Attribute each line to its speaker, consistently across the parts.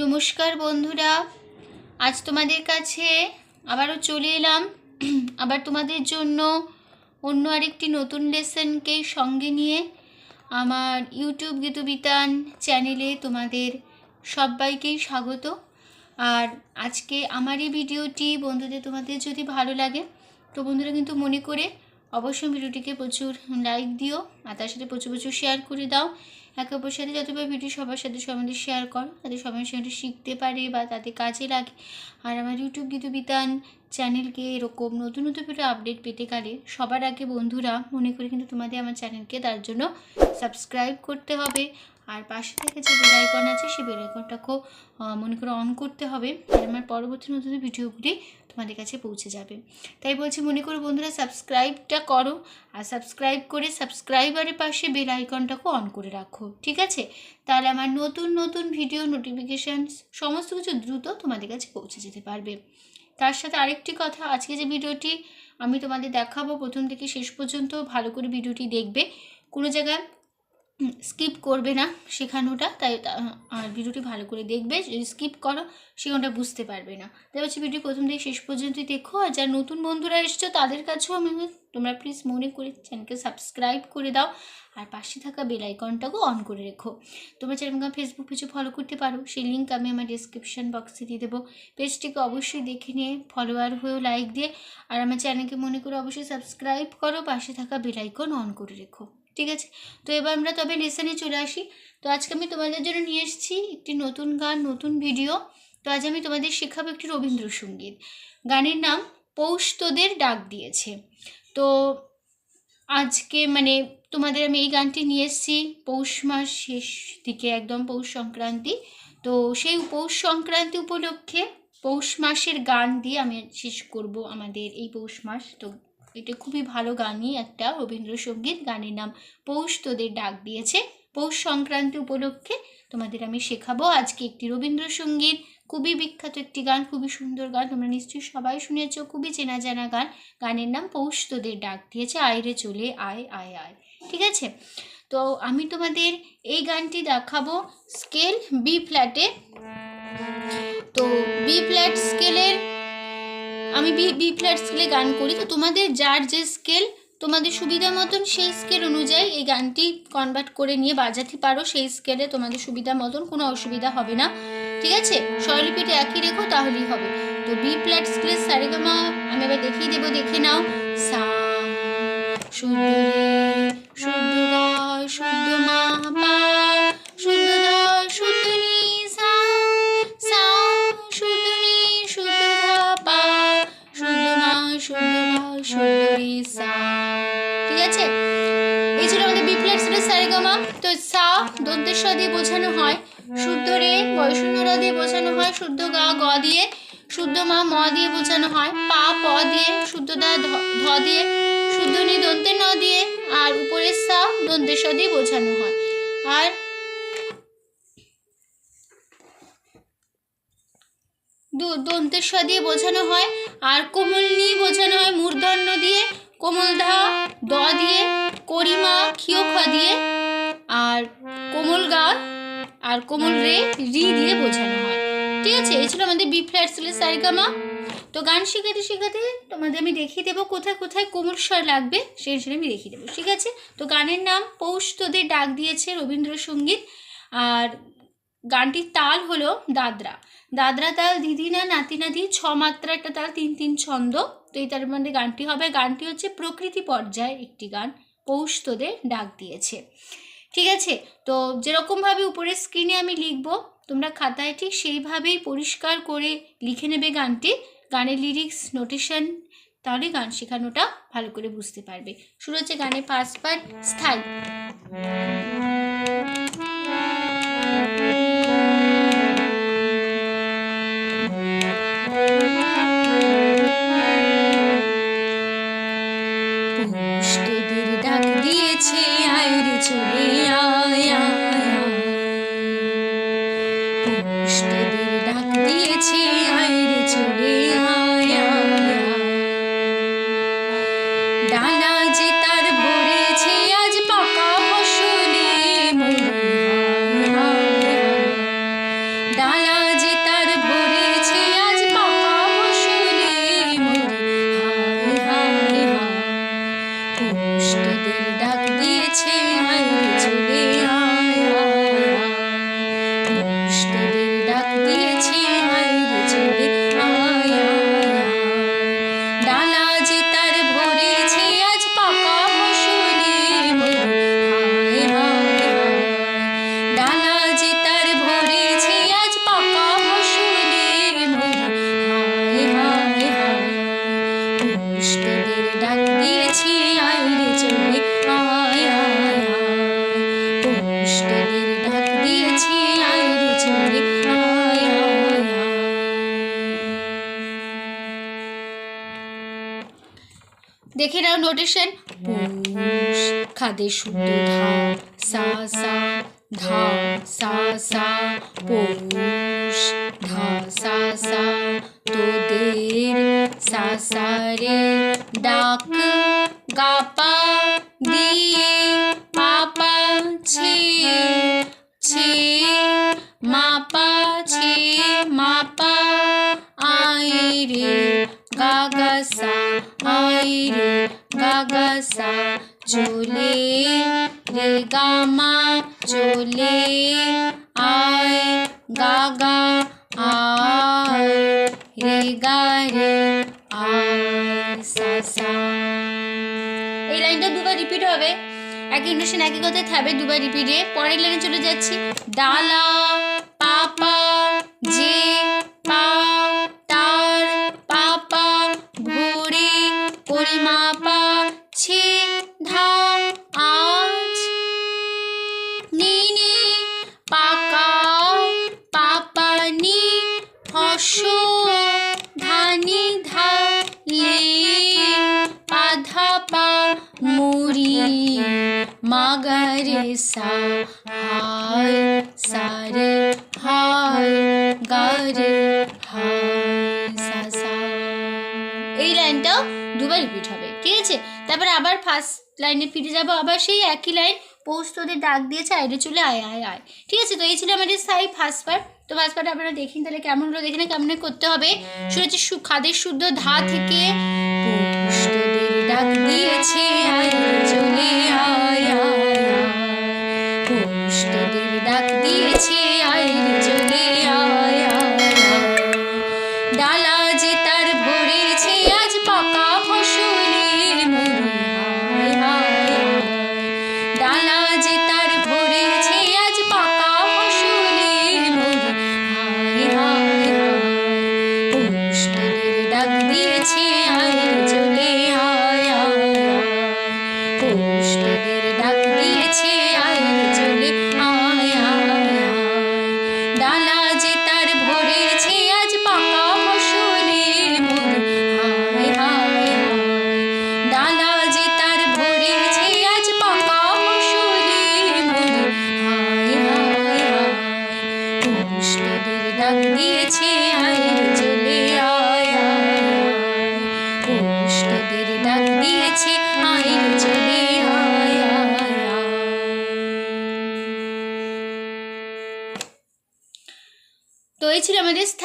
Speaker 1: নমস্কার বন্ধুরা। আজ তোমাদের কাছে আবারও চলে এলাম। আবার তোমাদের জন্য অন্য আরেকটি নতুন লেসনকে সঙ্গে নিয়ে আমার ইউটিউব গীতবিতান চ্যানেলে তোমাদের সবাইকেই স্বাগত। আর আজকে আমার এই ভিডিওটি বন্ধুদের তোমাদের যদি ভালো লাগে, তো বন্ধুরা কিন্তু মনে করে অবশ্যই ভিডিওটিকে প্রচুর লাইক দিও আর তার সাথে প্রচুর প্রচুর শেয়ার করে দাও। একে অপরের সাথে যতবার ভিডিও সবার সাথে সবাই শেয়ার কর তাদের সবাই সেটা শিখতে পারে বা তাদের কাজে লাগে। আর আমার ইউটিউব গীতবিতান চ্যানেলকে এরকম নতুন নতুন ভিডিও আপডেট পেতে গেলে সবার আগে বন্ধুরা মনে করে কিন্তু তোমাদের আমার চ্যানেলকে তার জন্য সাবস্ক্রাইব করতে হবে। আর পাশে থেকে যে বেল আইকন আছে, সেই বেল আইকনটাকেও মনে করে অন করতে হবে। আর আমার পরবর্তী নতুন ভিডিওগুলি তোমাদের কাছে পৌঁছে যাবে। তাই বলছি, মনে করো বন্ধুরা সাবস্ক্রাইবটা করো আর সাবস্ক্রাইব করে সাবস্ক্রাইবারের পাশে বেল আইকনটাকেও অন করে রাখো, ঠিক আছে? তাহলে আমার নতুন নতুন ভিডিও নোটিফিকেশান সমস্ত কিছু দ্রুত তোমাদের কাছে পৌঁছে যেতে পারবে। তার সাথে আরেকটি কথা, আজকে যে ভিডিওটি আমি তোমাদের দেখাবো, প্রথম থেকে শেষ পর্যন্ত, ভালো করে ভিডিওটি দেখবে। কোনো জায়গায় স্কিপ করবে না শেখানোটা, তাই ভিডিওটি ভালো করে দেখবে। যদি স্কিপ করো, সেখানটা বুঝতে পারবে না। তাই হচ্ছে ভিডিও প্রথম থেকে শেষ পর্যন্তই দেখো। আর যারা নতুন বন্ধুরা এসছো, তাদের কাছেও আমি তোমরা প্লিজ মনে করে চ্যানেলকে সাবস্ক্রাইব করে দাও। আর পাশে থাকা বেল আইকনটাকেও অন করে রেখো। তোমরা আমাকে ফেসবুক পেজে ফলো করতে পারো, সেই লিঙ্ক আমি আমার ডিসক্রিপশন বক্সে দিয়ে দেবো। পেজটিকে অবশ্যই দেখে নিয়ে ফলোয়ার হয়েও লাইক দিয়ে, আর আমার চ্যানেলকে মনে করে অবশ্যই সাবস্ক্রাইব করো। পাশে থাকা বেল আইকন অন করে রেখো। ঠিক আছে? তো এবার আমরা তবে লেসনে চলে আসি। তো আজকে আমি তোমাদের জন্য নিয়ে এসেছি একটি নতুন গান, নতুন ভিডিও তো আজ আমি তোমাদের শেখাবো একটি রবীন্দ্রসঙ্গীত। গানের নাম পৌষ তোদের ডাক দিয়েছে। তো আজকে মানে তোমাদের আমি এই গানটি নিয়ে এসেছি পৌষ মাস শেষ দিকে একদম পৌষ সংক্রান্তি। তো সেই পৌষ সংক্রান্তি উপলক্ষে পৌষ মাসের গান দিয়ে আমি শেষ করব আমাদের এই পৌষ মাস। তো এটা খুবই ভালো গানই একটা রবীন্দ্রসঙ্গীত। গানের নাম পৌষ তোদের ডাক দিয়েছে। পৌষ সংক্রান্তি উপলক্ষে তোমাদের আমি শেখাবো আজকে একটি রবীন্দ্রসঙ্গীত। খুবই বিখ্যাত একটি গান, খুবই সুন্দর গান। তোমরা নিশ্চয়ই সবাই শুনেছ, খুবই চেনা জানা গান। গানের নাম পৌষ তোদের ডাক দিয়েছে। আয়রে চলে আয় আয় আয়। ঠিক আছে? তো আমি তোমাদের এই গানটি দেখাবো স্কেল বি ফ্ল্যাটে। তো বি ফ্ল্যাট স্কেলের আমি বি বি ফ্ল্যাট স্কেলে গান করি, তো তোমাদের যার যে স্কেল তোমাদের সুবিধা মতন সেই স্কেল অনুযায়ী এই গানটি কনভার্ট করে নিয়ে বাজাতে পারো, সেই স্কেলে তোমাদের সুবিধা মতন, কোনো অসুবিধা হবে না। ঠিক আছে? স্বরলিপিটা একই রেখো, তাহলেই হবে। তো বি ফ্ল্যাট স্কেলের সারেগামা, আমি এবার দেখিয়ে দেবো, দেখে নাও। সা, শুদ্ধ রে, শুদ্ধ শুদ্ধ মা, পা। ঠিক আছে? এই ছিল আমাদের বি সারেগামা। তো সা দন্তের দিয়ে বোঝানো হয়, শুদ্ধ রে বয়শূন্য দিয়ে বোঝানো হয়, শুদ্ধ গা, গ দিয়ে, শুদ্ধ মা, ম দিয়ে বোঝানো হয়, পা, প দিয়ে, শুদ্ধ দা, ধ- দিয়ে, শুদ্ধ নি দন্তের ন দিয়ে, আর উপরের সা দন্তের স দিয়ে বোঝানো হয়। আর দু- দন্তের স দিয়ে বোঝানো হয়। আর কোমল নি বোঝানো হয় মূর্ধন্য দিয়ে, কোমল ধা দ দিয়ে, করিমা, ক্ষিয় খ দিয়ে। আর কোমল গা আর কোমল রে, রি দিয়ে বোঝানো হয়। ঠিক আছে, এই ছিল আমাদের বি ফ্ল্যাট সারিগামা। তো গান শেখাতে শেখাতে তোমাদের আমি দেখিয়ে দেবো কোথায় কোথায় কোমল স্বর লাগবে, সেই হিসেবে আমি দেখিয়ে দেবো। ঠিক আছে? তো গানের নাম পৌষ তোদের ডাক দিয়েছে রবীন্দ্রসঙ্গীত। আর গানটির তাল হলো দাদরা। দাদরা তাল দিদি না নাতি নাতি, ছ মাত্রা একটা তাল, তিন তিন ছন্দ। তো এই তার মধ্যে গানটি হবে। গানটি হচ্ছে প্রকৃতি পর্যায়ের একটি গান। পৌষ তোদের ডাক দিয়েছে। ঠিক আছে? তো যেরকমভাবে উপরের স্ক্রিনে আমি লিখব, তোমরা খাতায় ঠিক সেইভাবেই পরিষ্কার করে লিখে নেবে গানটি। গানের লিরিক্স নোটেশন তাহলে গান শেখানোটা ভালো করে বুঝতে পারবে। শুরু হচ্ছে গানের পাঁচ পার স্থায়ী। দেখে নাও নোটেশন পুষ খাদের শুদ্ধ ধা সা সা ধা সা সা পৌষ ধা সা সা তোদের সা সা রে ডাক গাপা দিয়ে পাপা ছে ছে মাপা ছে। রে গাগা সা চলে রে গামা চলে আয় গাগা আয় রে গা রে আয় সা সা এই লাইনটা দুবার রিপিট হবে। একই ইন্ডোশন একই কথায় থাকবে দুবার রিপিটে পরের লাইনে চলে যাচ্ছি। ডালা পাপা, যে সা হায় সারে হায় গারে হায় সা সা এই লাইনটাও দুবার রিপিট হবে, ঠিক আছে? তারপরে আবার ফার্স্ট লাইনে ফিরে যাব, আবার সেই একই লাইন তোদের ডাক দিয়েছে আইডে চলে আয় আয় আয় ঠিক আছে? তো এই ছিল আমাদের স্থায়ী ফার্স্ট পার্ট তো ফার্স্ট পার্ট আপনারা দেখেন, তাহলে কেমন হলো দেখে কেমন করতে হবে। সু- খাদের শুদ্ধ ধা থেকে ডাক দিয়েছে, আয় চলে আয়।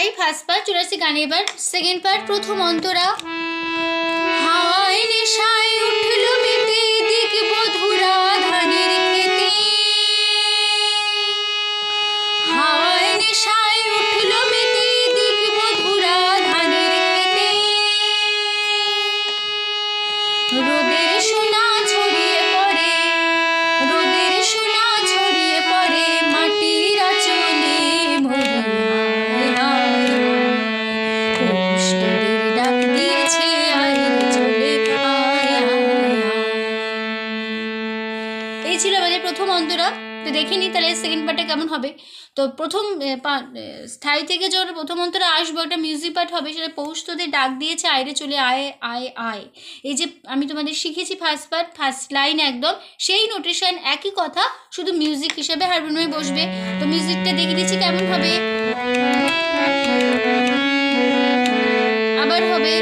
Speaker 1: স্থায়ী ফার্স্ট পার্ট চুরাশি গানে এবার সেকেন্ড পার্ট প্রথম অন্তরা। হাওয়ায় নেশায় উঠল এই ছিল আমাদের প্রথম অন্তরা। তো দেখে দেখিনি তাহলে সেকেন্ড পার্টটা কেমন হবে। তো প্রথম স্থায়ী থেকে যখন প্রথম অন্তরা আসব, একটা মিউজিক পার্ট হবে, সেটা পৌষ তোদের ডাক দিয়েছে আয়রে চলে আয় আয় আয়। এই যে আমি তোমাদের শিখেছি ফার্স্ট পার্ট ফার্স্ট লাইন একদম, সেই নোটেশন একই কথা, শুধু মিউজিক হিসেবে হারমোনিয়ামে বসবে। তো মিউজিকটা দেখে দিচ্ছি কেমন হবে। আবার হবে।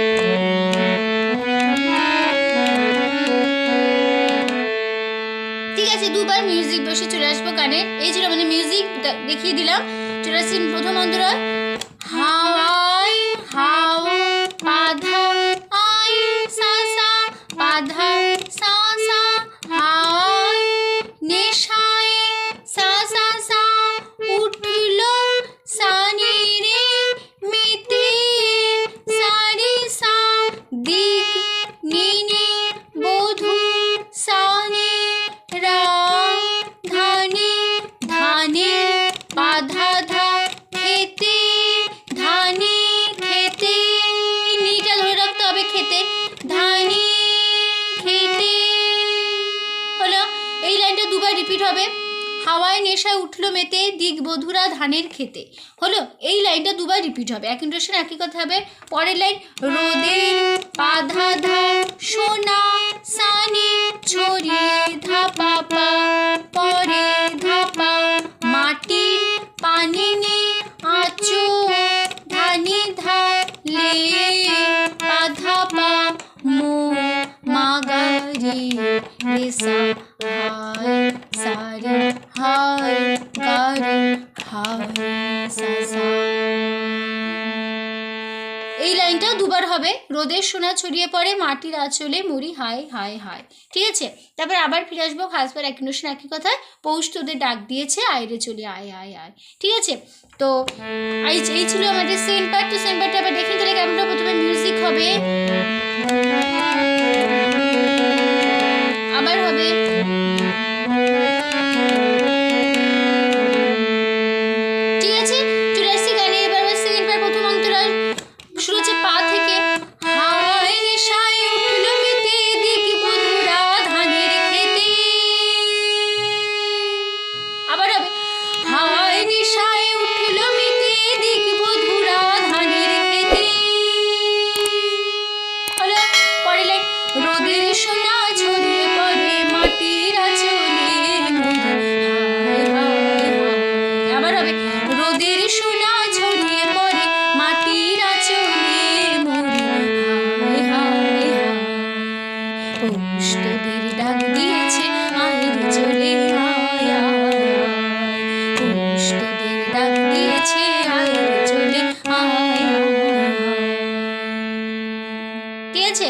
Speaker 1: দুবার মিউজিক বসে চলে আসব কানে এই ছিল মানে মিউজিক দেখিয়ে দিলাম। চলে আসছি প্রথম অন্তরা হাওয়াই হাওয়ায় নেশায় উঠল মেতে, দিক বধুরা ধানের খেতে হলো, এই লাইনটা দুবার রিপিট হবে। এক ইন্টারেশন একই কথা হবে। পরের লাইন রোদের পাধা ধা সোনা সানি ছড়িয়ে ধাপা পা, পরে ধাপা মাটির পানি নে আচো, ধানি ধা লে পাধা পা, মো মাগারি রেসা এই লাইনটাও দুবার হবে। রোদের সোনা ছড়িয়ে পড়ে, মাটির আঁচলে মুড়ি, হায় হায় হায়। ঠিক আছে? তারপর আবার ফিরে আসব খাসবার এক নোশন একই কথায় পৌষ তোদের ডাক দিয়েছে আয়রে চলে, আয় আয় আয়। ঠিক আছে? তো এই এই ছিল আমাদের সেন পার্ট। তো সেন পার্টটা আবার দেখি তাহলে কেমন প্রথমে মিউজিক হবে। আবার হবে আছে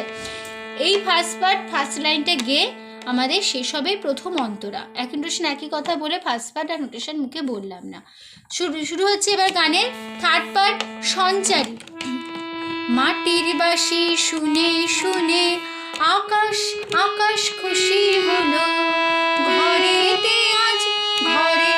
Speaker 1: এই ফার্স্ট পার্ট ফার্স্ট লাইনটা গেয়ে আমাদের শেষ হবে প্রথম অন্তরা। এক নোটেশন একই কথা বলে ফার্স্ট পার্ট আর নোটেশন মুখে বললাম না। শুরু শুরু হচ্ছে এবার গানের থার্ড পার্ট সঞ্চারী। মাটির বাসি শুনে শুনে আকাশ আকাশ খুশি হলো। ঘরেতে আজ ঘরে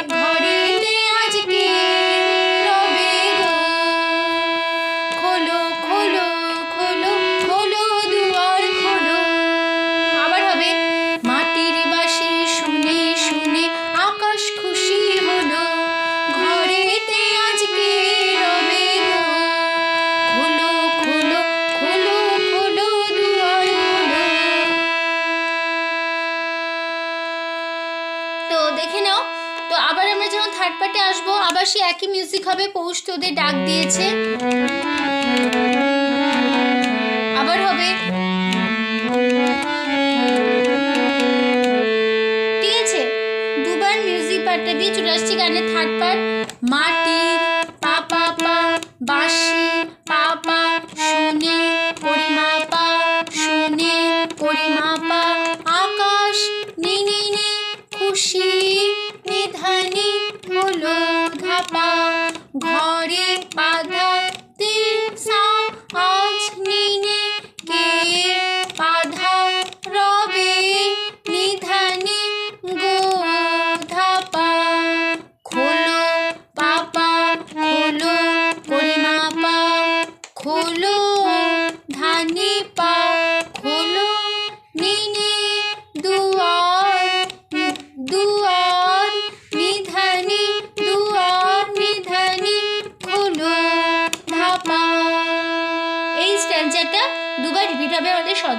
Speaker 1: মিউজিক হবে পৌষ তোদের ডাক দিয়েছে।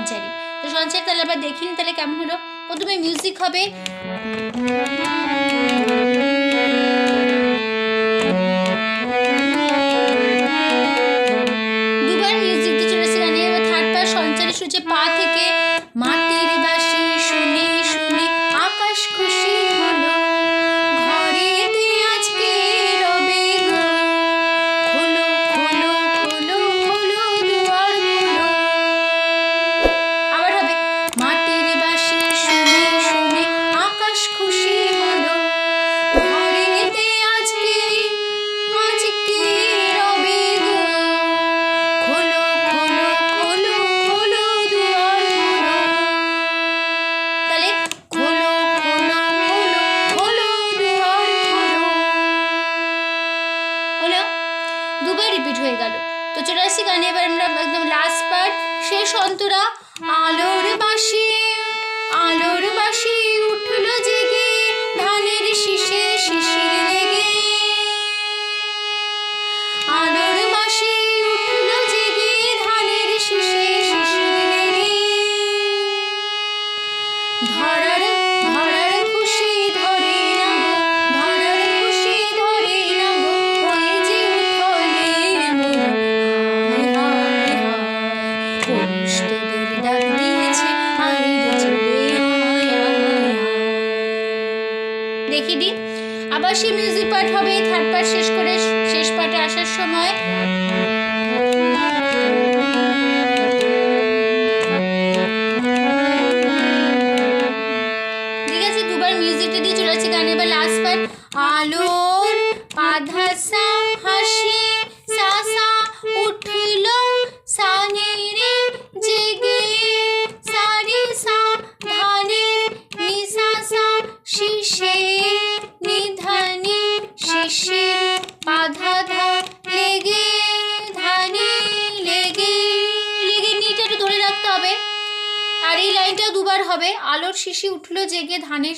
Speaker 1: সঞ্চারী তো সঞ্চারী তাহলে আবার দেখিনি তাহলে কেমন হলো? প্রথমে মিউজিক হবে।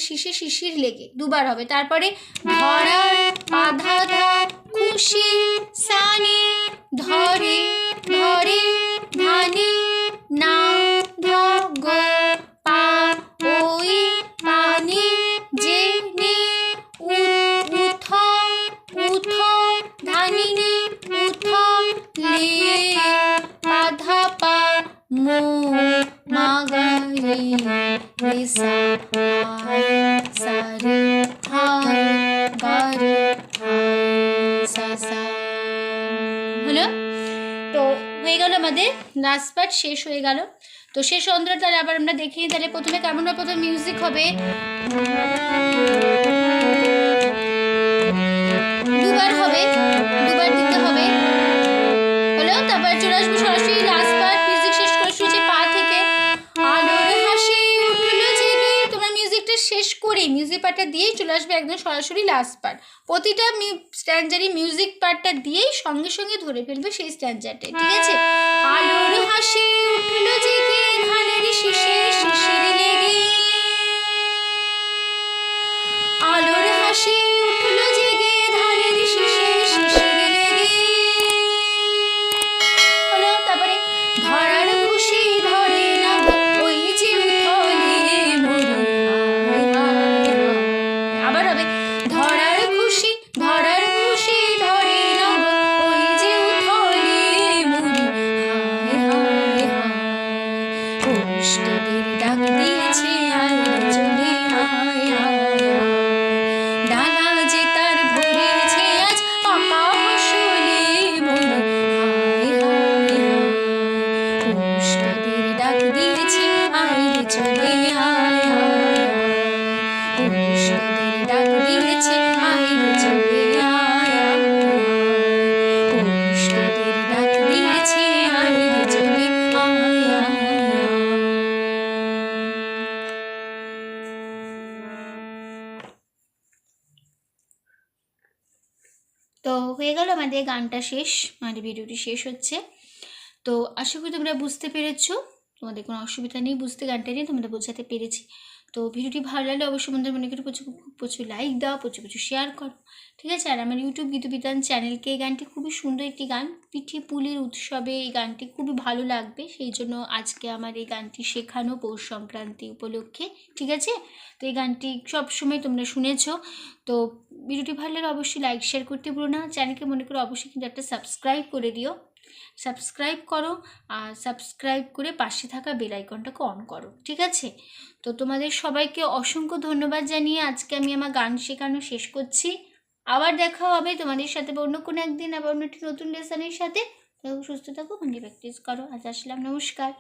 Speaker 1: শিশি শিশির লেগে দুবার হবে। তারপরে ধরার শেষ হয়ে গেল। তো শেষ অন্তর তাহলে আবার আমরা দেখি তাহলে প্রথমে কেমন হবে? প্রথমে মিউজিক হবে। করেই মিউজিক পার্টটা দিয়েই চলে আসবে একদম সরাসরি লাস্ট পার্ট প্রতিটা স্ট্যান্ডারি মিউজিক পার্টটা দিয়েই সঙ্গে সঙ্গে ধরে ফেলবে সেই স্ট্যান্ডারটা ঠিক আছে? আলোর হাসি উঠল জেগে ধানের শিশে শিশির লেগে। আলোর হাসি হয়ে গেল, আমাদের গানটা শেষ, আমাদের ভিডিওটি শেষ হচ্ছে। তো আশা করি তোমরা বুঝতে পেরেছ, তোমাদের কোনো অসুবিধা নেই, বুঝতে গানটা নিয়ে তোমাদের বোঝাতে পেরেছি। তো ভিডিওটি ভালো লাগলে অবশ্যই তোমাদের মনে করে প্রচুর প্রচুর লাইক দাও, প্রচুর প্রচুর শেয়ার করো, ঠিক আছে? আর আমার ইউটিউব গীতবিতান চ্যানেলকে এই গানটি খুবই সুন্দর একটি গান, পিঠে পুলির উৎসবে এই গানটি খুবই ভালো লাগবে, সেই জন্য আজকে আমার এই গানটি শেখানো পৌষ সংক্রান্তি উপলক্ষে, ঠিক আছে? তো এই গানটি সব সময় তোমরা শুনেছো, তো ভিডিওটি ভালো লাগলে অবশ্যই লাইক শেয়ার করতে ভুলো না। চ্যানেলকে মনে করে অবশ্যই কিন্তু একটা সাবস্ক্রাইব করে দিও। সাবস্ক্রাইব করো আর সাবস্ক্রাইব করে পাশে থাকা বেল আইকনটাকে অন করো, ঠিক আছে? তো তোমাদের সবাইকে অসংখ্য ধন্যবাদ জানিয়ে আজকে আমি আমার গান শেখানো শেষ করছি। আবার দেখা হবে তোমাদের সাথে অন্য কোনো একদিন, আবার অন্য একটি নতুন লেসনের সাথে। সুস্থ থাকো ভঙ্গি প্র্যাকটিস করো। আজ আসলাম, নমস্কার।